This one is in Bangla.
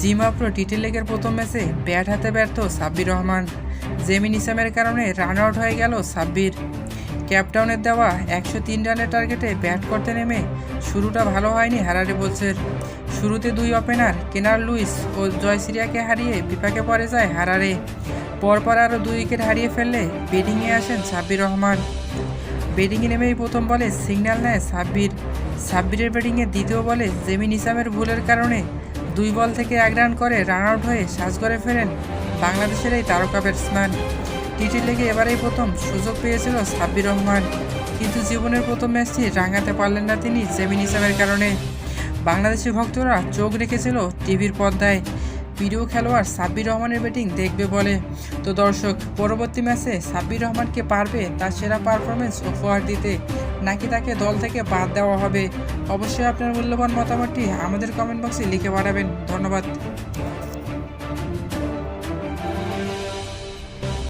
জিমাপ্রো টিটি লেগের প্রথম ম্যাচে ব্যাট হাতে ব্যর্থ সাব্বির রহমান। জেমিন ইসামের কারণে রান আউট হয়ে গেল সাব্বির। ক্যাপটাউনের দেওয়া একশো তিন রানের টার্গেটে ব্যাট করতে নেমে শুরুটা ভালো হয়নি হারারে বলছের শুরুতে দুই ওপেনার কেনার লুইস ও জয়সিরিয়াকে হারিয়ে বিপাকে পড়ে যায় হারারে। পরপর আরও দুই উইকেট হারিয়ে ফেললে ব্যাটিংয়ে আসেন সাব্বির রহমান। ব্যাটিংয়ে নেমেই প্রথম বলে সিগন্যাল নেয় সাব্বির। সাব্বিরের ব্যাটিংয়ে দ্বিতীয় বলে জেমিন ইসামের ভুলের কারণে দুই বল থেকে এক রান করে রান আউট হয়ে সাজঘরে ফেরেন বাংলাদেশের এই তারকা ব্যাটসম্যান। টিটি লেগে এবারেই প্রথম সুযোগ পেয়েছিল সাব্বির রহমান। কিন্তু জীবনের প্রথম ম্যাচটি রাঙাতে পারলেন না তিনি জেমিন ইসামের কারণে। বাংলাদেশি ভক্তরা চোখ রেখেছিল টিভির পর্দায়। প্রিয় খেলোয়াড় সাব্বির রহমানের ব্যাটিং দেখবে বলে। তো দর্শক, পরবর্তী ম্যাচে সাব্বির রহমানকে পারবে তার সেরা পারফরমেন্স উপহার দিতে। নাকি তাকে দল থেকে বাদ দেওয়া হবে? অবশ্যই আপনার মূল্যবান মতামতটি আমাদের কমেন্ট বক্সে লিখে পাঠাবেন। ধন্যবাদ।